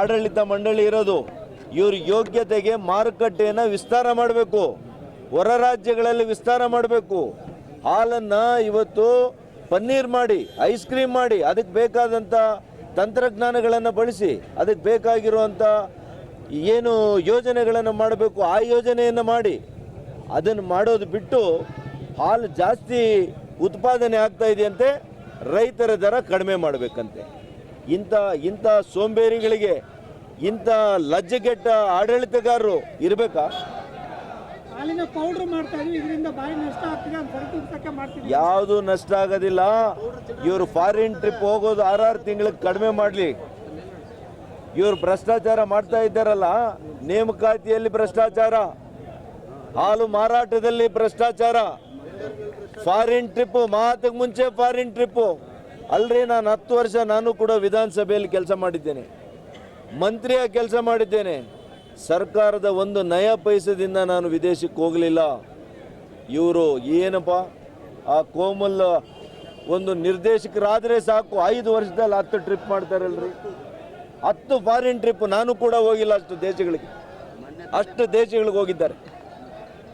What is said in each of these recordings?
ಆಡಳಿತ ಮಂಡಳಿ ಇರೋದು. ಇವ್ರ ಯೋಗ್ಯತೆಗೆ ಮಾರುಕಟ್ಟೆಯನ್ನು ವಿಸ್ತಾರ ಮಾಡಬೇಕು. ಹೊರ ರಾಜ್ಯಗಳಲ್ಲಿ ವಿಸ್ತಾರ ಮಾಡಬೇಕು. ಹಾಲನ್ನು ಇವತ್ತು ಪನ್ನೀರ್ ಮಾಡಿ, ಐಸ್ ಕ್ರೀಮ್ ಮಾಡಿ, ಅದಕ್ಕೆ ಬೇಕಾದಂಥ ತಂತ್ರಜ್ಞಾನಗಳನ್ನು ಬಳಸಿ, ಅದಕ್ಕೆ ಬೇಕಾಗಿರುವಂಥ ಏನು ಯೋಜನೆಗಳನ್ನು ಮಾಡಬೇಕು, ಆ ಯೋಜನೆಯನ್ನು ಮಾಡಿ. ಅದನ್ನು ಮಾಡೋದು ಬಿಟ್ಟು ಹಾಲು ಜಾಸ್ತಿ ಉತ್ಪಾದನೆ ಆಗ್ತಾ ಇದೆಯಂತೆ, ರೈತರ ದರ ಕಡಿಮೆ ಮಾಡಬೇಕಂತೆ. ಇಂಥ ಇಂಥ ಸೋಂಬೇರಿಗಳಿಗೆ ಇಂಥ ಲಜ್ಜೆಗೆಟ್ಟ ಆಡಳಿತಗಾರರು ಇರಬೇಕಾ? ಹಾಲಿನ ಪೌಡರ್ ಮಾಡ್ತಾ ಇದೀವಿ ಇದರಿಂದ ಬಾಯಿ ನಷ್ಟ ಆಗ್ತಿದೆ ಅಂತ ಸರಿದೂಗ್ಸಕ್ಕೆ ಮಾಡ್ತಿದ್ವಿ. ಯಾವುದು ನಷ್ಟ ಆಗೋದಿಲ್ಲ. ಇವರು ಫಾರಿನ್ ಟ್ರಿಪ್ ಹೋಗೋದು ಆರಾರು ತಿಂಗಳಿಗೆ ಕಡಿಮೆ ಮಾಡಲಿ. ಇವರು ಭ್ರಷ್ಟಾಚಾರ ಮಾಡ್ತಾ ಇದ್ದಾರಲ್ಲ ನೇಮಕಾತಿಯಲ್ಲಿ ಭ್ರಷ್ಟಾಚಾರ ಹಾಲು ಮಾರಾಟದಲ್ಲಿ ಭ್ರಷ್ಟಾಚಾರ. ಫಾರಿನ್ ಟ್ರಿಪ್ಪು ಮಾತಿಗೆ ಮುಂಚೆ ಫಾರಿನ್ ಟ್ರಿಪ್ಪು ಅಲ್ರಿ, ನಾನು ಹತ್ತು ವರ್ಷ ನಾನು ಕೂಡ ವಿಧಾನಸಭೆಯಲ್ಲಿ ಕೆಲಸ ಮಾಡಿದ್ದೇನೆ. ಮಂತ್ರಿಯಾಗಿ ಕೆಲಸ ಮಾಡಿದ್ದೇನೆ. ಸರ್ಕಾರದ ಒಂದು ನಯ ಪೈಸದಿಂದ ನಾನು ವಿದೇಶಕ್ಕೆ ಹೋಗಲಿಲ್ಲ. ಇವರು ಏನಪ್ಪ, ಆ ಕೋಮಲ್ ಒಂದು ನಿರ್ದೇಶಕರಾದರೆ ಸಾಕು, ಐದು ವರ್ಷದಲ್ಲಿ ಹತ್ತು ಟ್ರಿಪ್ ಮಾಡ್ತಾರಲ್ರಿ. ಹತ್ತು ಫಾರಿನ್ ಟ್ರಿಪ್ ನಾನು ಕೂಡ ಹೋಗಿಲ್ಲ ಅಷ್ಟು ದೇಶಗಳಿಗೆ. ಅಷ್ಟು ದೇಶಗಳಿಗೆ ಹೋಗಿದ್ದಾರೆ.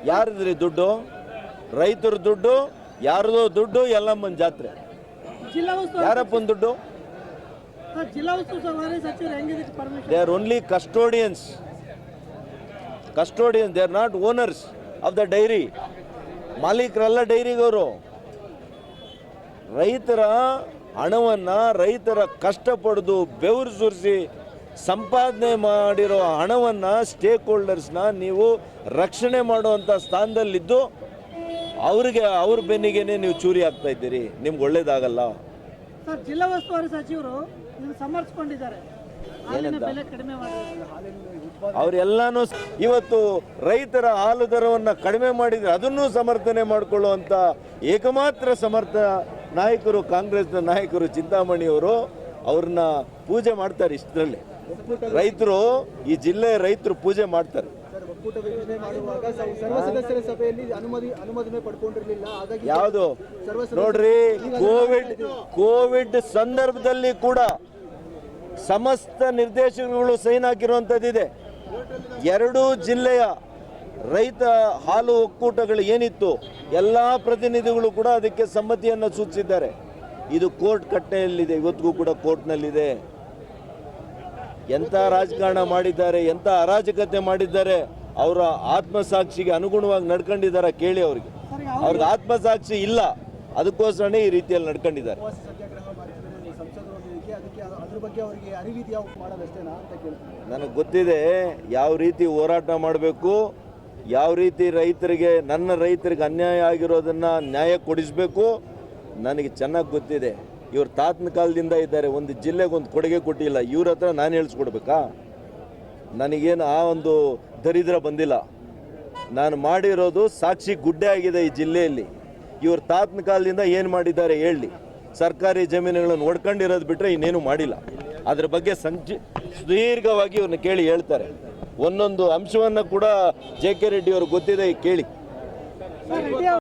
ಯಾರದ್ರಿ ದುಡ್ಡು? ರೈತರ ದುಡ್ಡು, ಯಾರದೋ ದುಡ್ಡು ಎಲ್ಲಮ್ಮನ ಜಾತ್ರೆ. ಉಸ್ತುವಾರಿ ಯಾರಪ್ಪನ ದುಡ್ಡು? They are only custodians custodians they are not owners of the dairy ಮಾಲೀಕರಲ್ಲ ಡೈರಿಗವರು. ರೈತರ ಹಣವನ್ನು ರೈತರ ಕಷ್ಟಪಡ್ದು ಬೆವರು ಸುರಿಸಿ ಸಂಪಾದನೆ ಮಾಡಿರೋ ಹಣವನ್ನು ಸ್ಟೇಕ್ ಹೋಲ್ಡರ್ಸ್ನ ನೀವು ರಕ್ಷಣೆ ಮಾಡುವಂಥ ಸ್ಥಾನದಲ್ಲಿದ್ದು ಅವ್ರಿಗೆ ಅವ್ರ ಬೆನ್ನಿಗೆನೆ ನೀವು ಚೂರಿ ಆಗ್ತಾ ಇದ್ದೀರಿ. ನಿಮ್ಗೆ ಒಳ್ಳೇದಾಗಲ್ಲ. ಸರ್ ಜಿಲ್ಲಾ ಉಸ್ತುವಾರಿ ಸಚಿವರು ಸಮರ್ಸ್ಕೊಂಡಿದ್ದಾರೆ ಏನಂತ? ಅವರೆಲ್ಲಾನು ಇವತ್ತು ರೈತರ ಹಾಲು ದರವನ್ನು ಕಡಿಮೆ ಮಾಡಿದ್ರೆ ಅದನ್ನು ಸಮರ್ಥನೆ ಮಾಡಿಕೊಳ್ಳುವಂಥ ಏಕಮಾತ್ರ ಸಮರ್ಥ ನಾಯಕರು ಕಾಂಗ್ರೆಸ್ನ ನಾಯಕರು ಚಿಂತಾಮಣಿಯವರು ಅವ್ರನ್ನ ಪೂಜೆ ಮಾಡ್ತಾರೆ ಇಷ್ಟರಲ್ಲಿ. ರೈತರು ಈ ಜಿಲ್ಲೆ ರೈತರು ಪೂಜೆ ಮಾಡ್ತಾರೆ. ಒಕ್ಕೂಟ ವಿಭಜನೆ ಮಾಡುವಾಗ ಸರ್ವ ಸದಸ್ಯರ ಸಭೆಯಲ್ಲಿ ಅನುಮತಿ ಅನುಮೋದನೆ ಪಡ್ಕೊಂಡಿರಲಿಲ್ಲ. ಹಾಗಾಗಿ ಯಾವುದು? ನೋಡ್ರಿ ಕೋವಿಡ್ ಕೋವಿಡ್ ಸಂದರ್ಭದಲ್ಲಿ ಕೂಡ ಸಮಸ್ತ ನಿರ್ದೇಶಕರುಗಳು ಸೈನ್ ಹಾಕಿರುವಂಥದ್ದಿದೆ. ಎರಡೂ ಜಿಲ್ಲೆಯ ರೈತ ಹಾಲು ಒಕ್ಕೂಟಗಳು ಏನಿತ್ತು ಎಲ್ಲ ಪ್ರತಿನಿಧಿಗಳು ಕೂಡ ಅದಕ್ಕೆ ಸಮ್ಮತಿಯನ್ನು ಸೂಚಿಸಿದ್ದಾರೆ. ಇದು ಕೋರ್ಟ್ ಕಟ್ಟೆಯಲ್ಲಿದೆ ಇವತ್ತಿಗೂ ಕೂಡ ಕೋರ್ಟ್ನಲ್ಲಿದೆ. ಎಂಥ ರಾಜಕಾರಣ ಮಾಡಿದ್ದಾರೆ ಎಂಥ ಅರಾಜಕತೆ ಮಾಡಿದ್ದಾರೆ ಅವರ ಆತ್ಮಸಾಕ್ಷಿಗೆ ಅನುಗುಣವಾಗಿ ನಡ್ಕೊಂಡಿದ್ದಾರೆ ಕೇಳಿ ಅವ್ರಿಗೆ. ಅವ್ರಿಗೆ ಆತ್ಮಸಾಕ್ಷಿ ಇಲ್ಲ. ಅದಕ್ಕೋಸ್ಕರನೇ ಈ ರೀತಿಯಲ್ಲಿ ನಡ್ಕೊಂಡಿದ್ದಾರೆ. ನನಗೆ ಗೊತ್ತಿದೆ ಯಾವ ರೀತಿ ಹೋರಾಟ ಮಾಡಬೇಕು ಯಾವ ರೀತಿ ರೈತರಿಗೆ ನನ್ನ ರೈತರಿಗೆ ಅನ್ಯಾಯ ಆಗಿರೋದನ್ನು ನ್ಯಾಯ ಕೊಡಿಸಬೇಕು ನನಗೆ ಚೆನ್ನಾಗಿ ಗೊತ್ತಿದೆ. ಇವ್ರು ತಾತನ ಕಾಲದಿಂದ ಇದ್ದಾರೆ ಒಂದು ಜಿಲ್ಲೆಗೆ ಒಂದು ಕೊಡುಗೆ ಕೊಟ್ಟಿಲ್ಲ ಇವ್ರ ಹತ್ರ ನಾನು ಹೇಳಿಸ್ಕೊಡ್ಬೇಕಾ? ನನಗೇನು ಆ ಒಂದು ದರಿದ್ರ ಬಂದಿಲ್ಲ. ನಾನು ಮಾಡಿರೋದು ಸಾಕ್ಷಿ ಗುಡ್ಡೆ ಆಗಿದೆ ಈ ಜಿಲ್ಲೆಯಲ್ಲಿ. ಇವ್ರ ತಾತನ ಕಾಲದಿಂದ ಏನು ಮಾಡಿದ್ದಾರೆ ಹೇಳಿ. ಸರ್ಕಾರಿ ಜಮೀನುಗಳನ್ನು ಒಡ್ಕೊಂಡಿರೋದು ಬಿಟ್ಟರೆ ಇನ್ನೇನು ಮಾಡಿಲ್ಲ. ಅದ್ರ ಬಗ್ಗೆ ಸಂಚಿ ಸುದೀರ್ಘವಾಗಿ ಇವ್ರನ್ನ ಕೇಳಿ ಹೇಳ್ತಾರೆ. ಒಂದೊಂದು ಅಂಶವನ್ನು ಕೂಡ ಜೆ ಕೆ ರೆಡ್ಡಿ ಅವ್ರಿಗೆ ಗೊತ್ತಿದೆ ಕೇಳಿ.